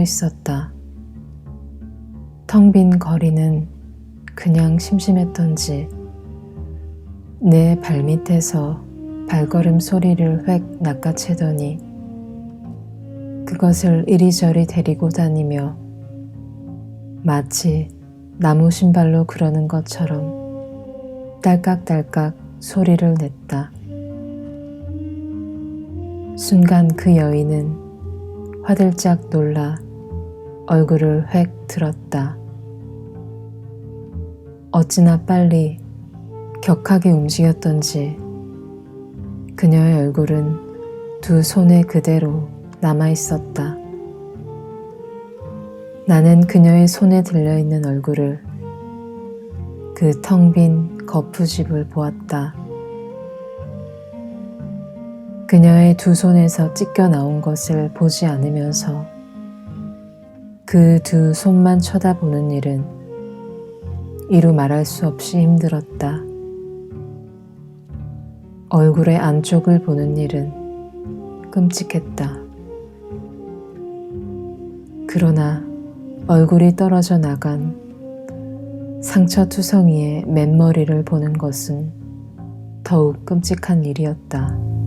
있었다. 텅 빈 거리는 그냥 심심했던지 내 발밑에서 발걸음 소리를 획 낚아채더니 그것을 이리저리 데리고 다니며 마치 나무 신발로 그러는 것처럼 딸깍딸깍 소리를 냈다. 순간 그 여인은 화들짝 놀라 얼굴을 획 들었다. 어찌나 빨리 격하게 움직였던지 그녀의 얼굴은 두 손에 그대로 남아 있었다. 나는 그녀의 손에 들려있는 얼굴을 그 텅 빈 거푸집을 보았다. 그녀의 두 손에서 찢겨 나온 것을 보지 않으면서 그 두 손만 쳐다보는 일은 이루 말할 수 없이 힘들었다. 얼굴의 안쪽을 보는 일은 끔찍했다. 그러나 얼굴이 떨어져 나간 상처투성이의 맨머리를 보는 것은 더욱 끔찍한 일이었다.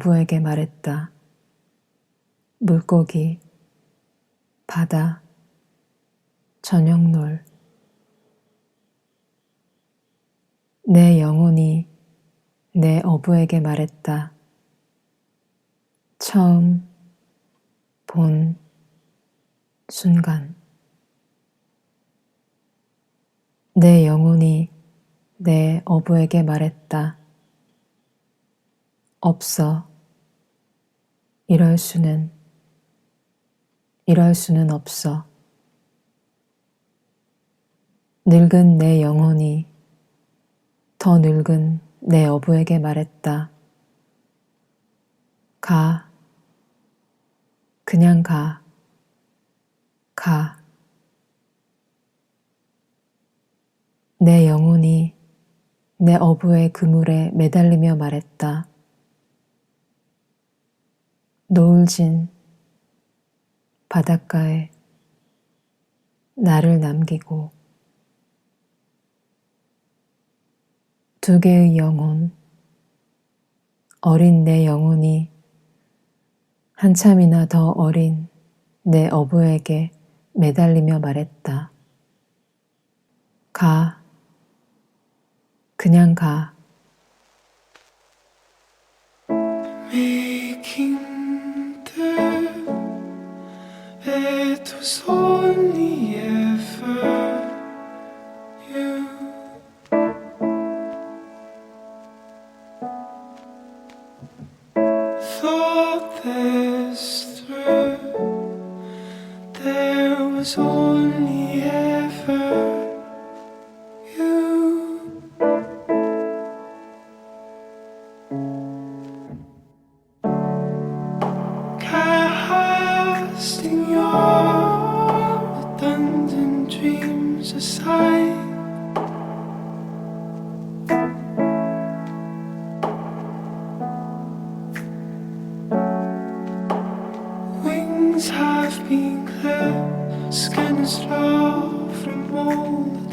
어부에게 말했다. 물고기, 바다, 저녁놀. 내 영혼이 내 어부에게 말했다. 처음 본 순간. 내 영혼이 내 어부에게 말했다. 없어. 이럴 수는, 이럴 수는 없어. 늙은 내 영혼이 더 늙은 내 어부에게 말했다. 가. 그냥 가. 가. 내 영혼이 내 어부의 그물에 매달리며 말했다. 노을진 바닷가에 나를 남기고 두 개의 영혼, 어린 내 영혼이 한참이나 더 어린 내 어부에게 매달리며 말했다. 가. 그냥 가. so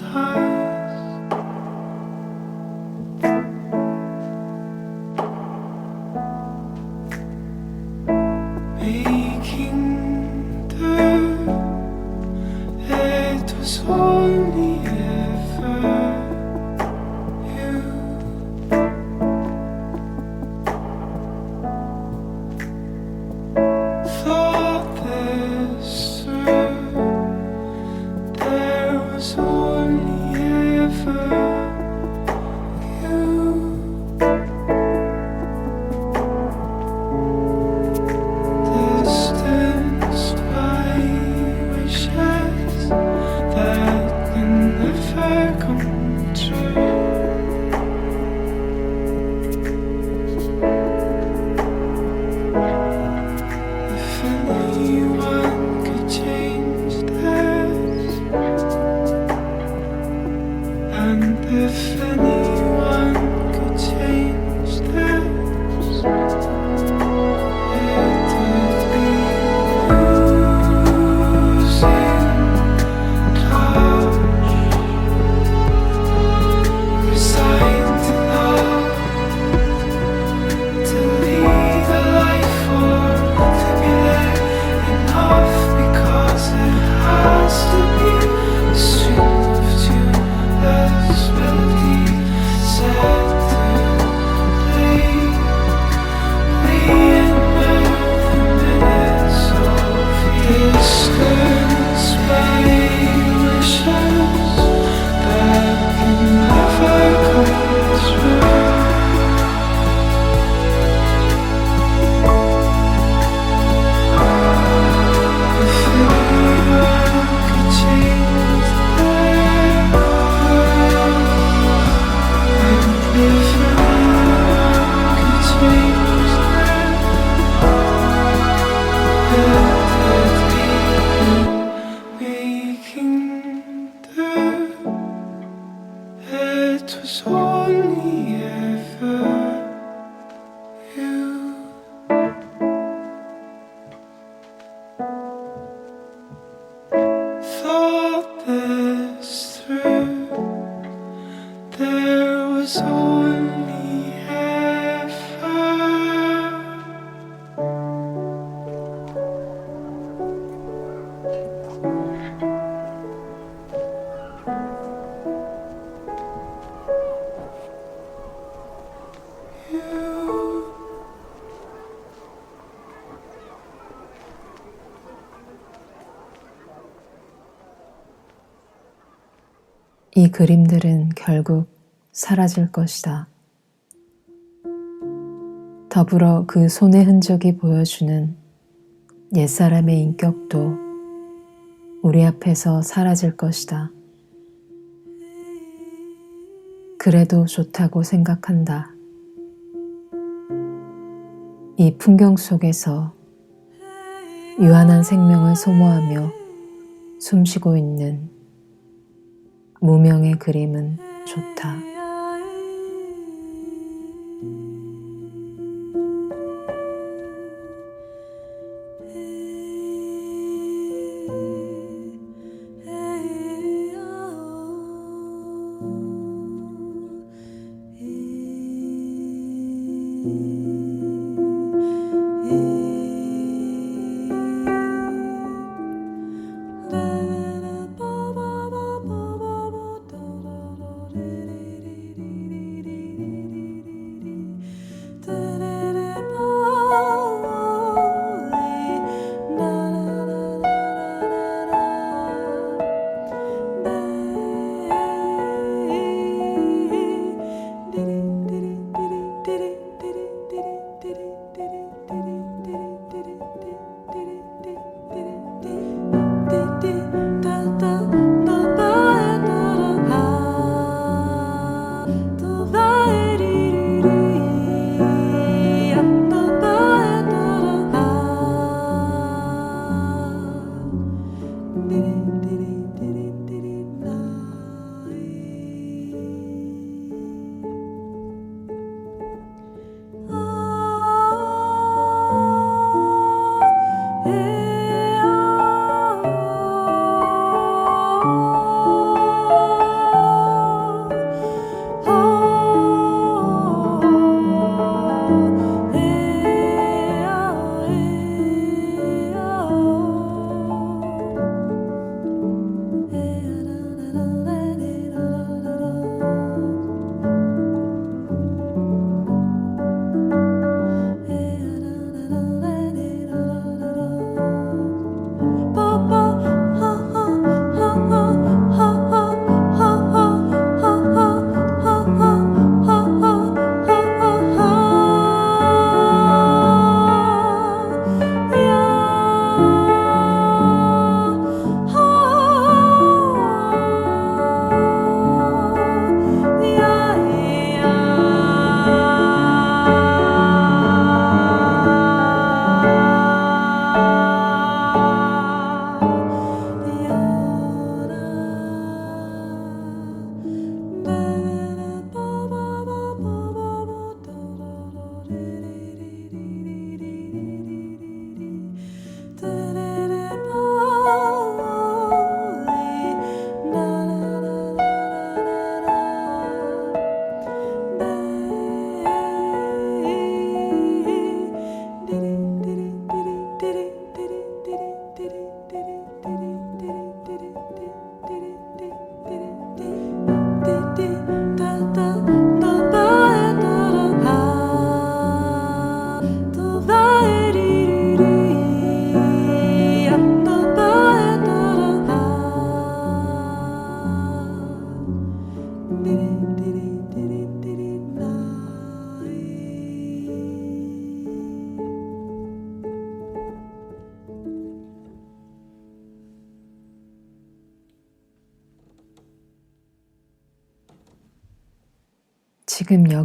heart. 이 그림들은 결국 사라질 것이다. 더불어 그 손의 흔적이 보여주는 옛사람의 인격도 우리 앞에서 사라질 것이다. 그래도 좋다고 생각한다. 이 풍경 속에서 유한한 생명을 소모하며 숨쉬고 있는 무명의 그림은 좋다.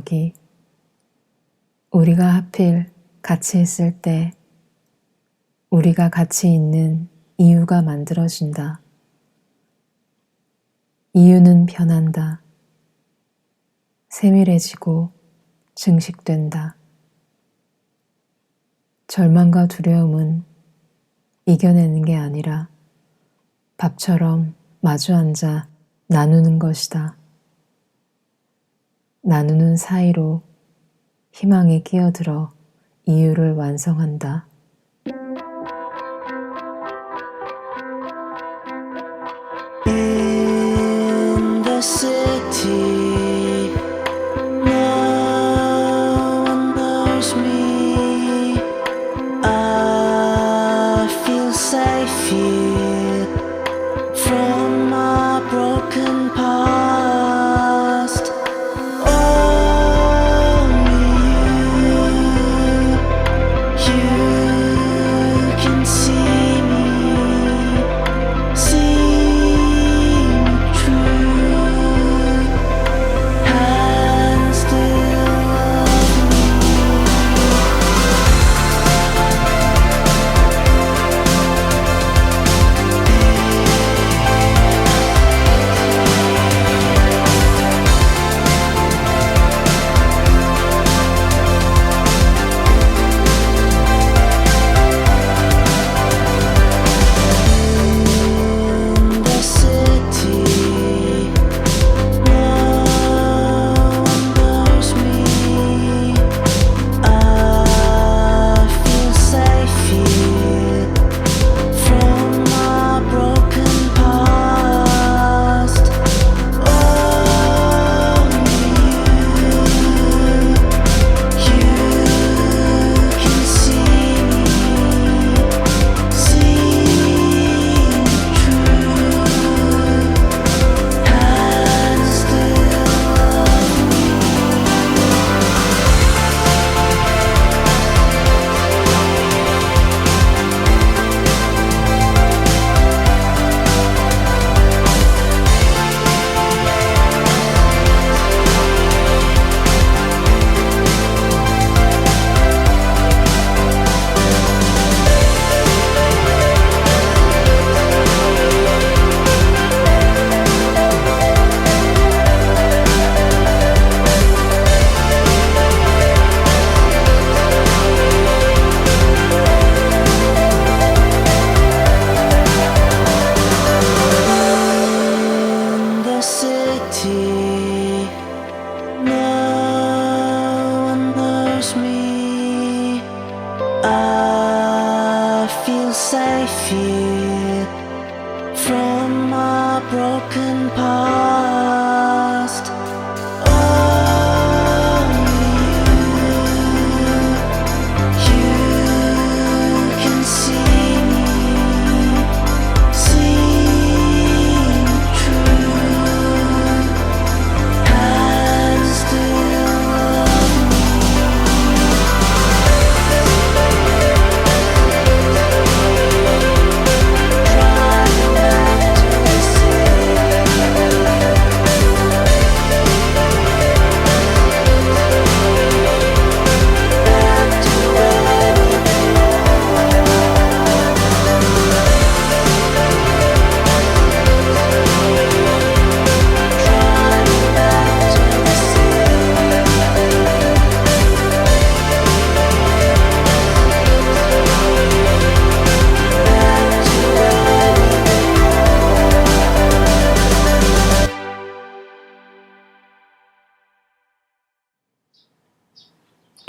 여기 우리가 하필 같이 있을 때 우리가 같이 있는 이유가 만들어진다. 이유는 변한다. 세밀해지고 증식된다. 절망과 두려움은 이겨내는 게 아니라 밥처럼 마주 앉아 나누는 것이다. 나누는 사이로 희망에 끼어들어 이유를 완성한다.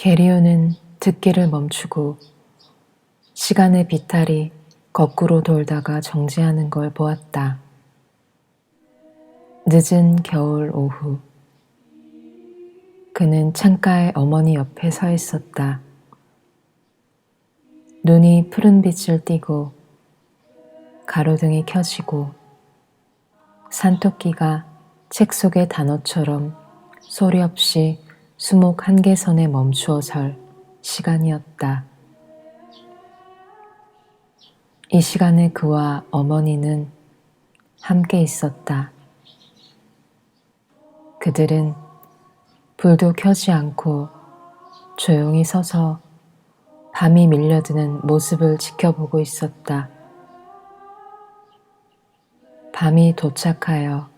게리오는 듣기를 멈추고 시간의 비탈이 거꾸로 돌다가 정지하는 걸 보았다. 늦은 겨울 오후. 그는 창가에 어머니 옆에 서 있었다. 눈이 푸른 빛을 띠고 가로등이 켜지고 산토끼가 책 속의 단어처럼 소리 없이 수목 한계선에 멈추어 설 시간이었다. 이 시간에 그와 어머니는 함께 있었다. 그들은 불도 켜지 않고 조용히 서서 밤이 밀려드는 모습을 지켜보고 있었다. 밤이 도착하여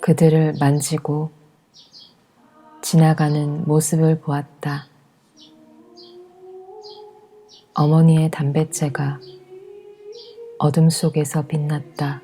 그들을 만지고 지나가는 모습을 보았다. 어머니의 담뱃재가 어둠 속에서 빛났다.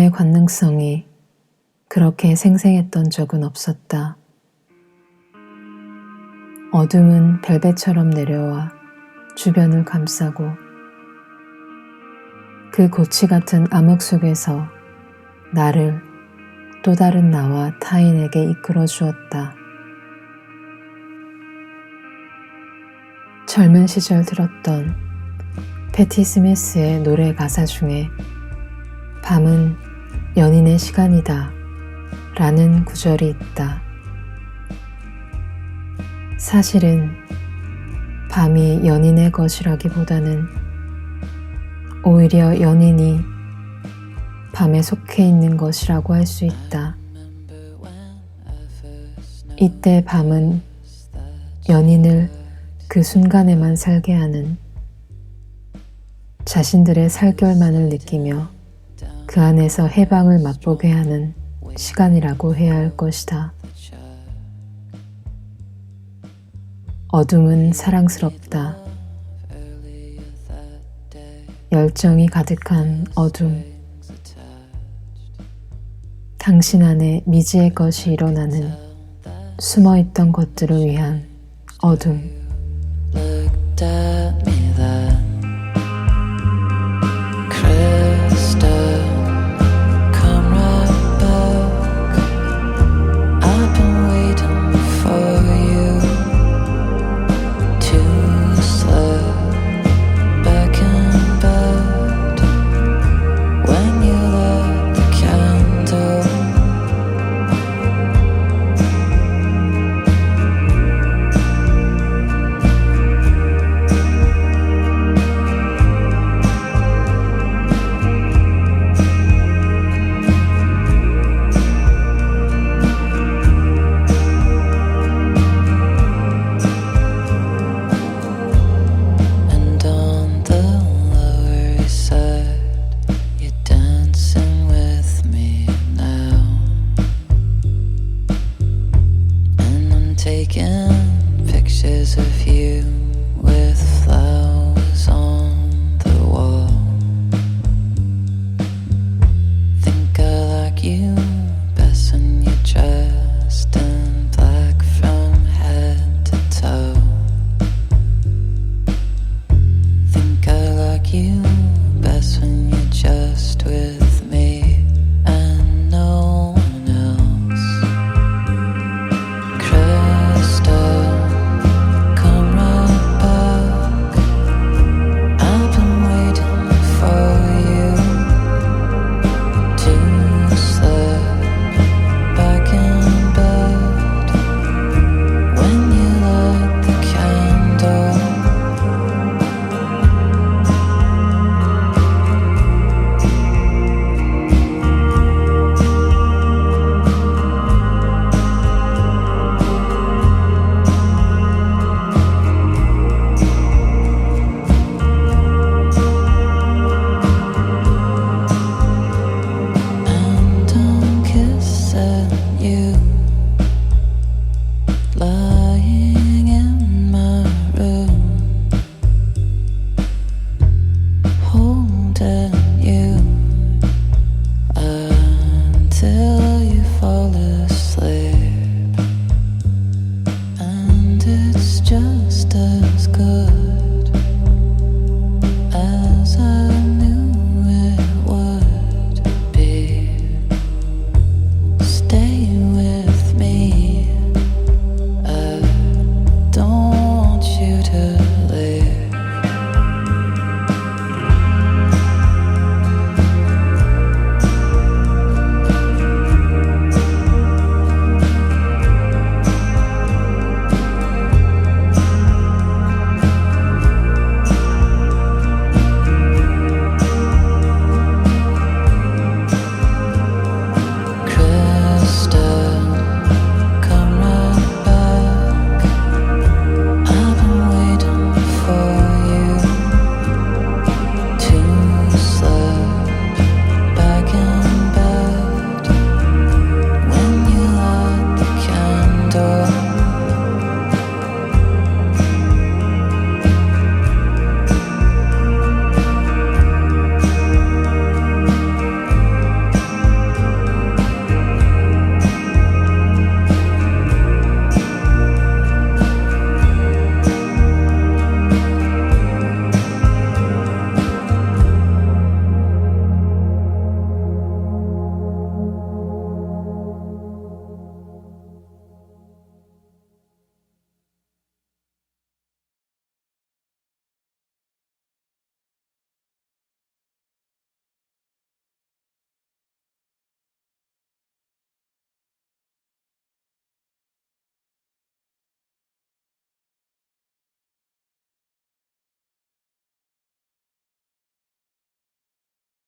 밤의 관능성이 그렇게 생생했던 적은 없었다. 어둠은 벨벳처럼 내려와 주변을 감싸고 그 고치 같은 암흑 속에서 나를 또 다른 나와 타인에게 이끌어 주었다. 젊은 시절 들었던 패티 스미스의 노래 가사 중에 밤은 연인의 시간이다 라는 구절이 있다. 사실은 밤이 연인의 것이라기보다는 오히려 연인이 밤에 속해 있는 것이라고 할 수 있다. 이때 밤은 연인을 그 순간에만 살게 하는 자신들의 살결만을 느끼며 그 안에서 해방을 맛보게 하는 시간이라고 해야 할 것이다. 어둠은 사랑스럽다. 열정이 가득한 어둠. 당신 안에 미지의 것이 일어나는 숨어 있던 것들을 위한 어둠.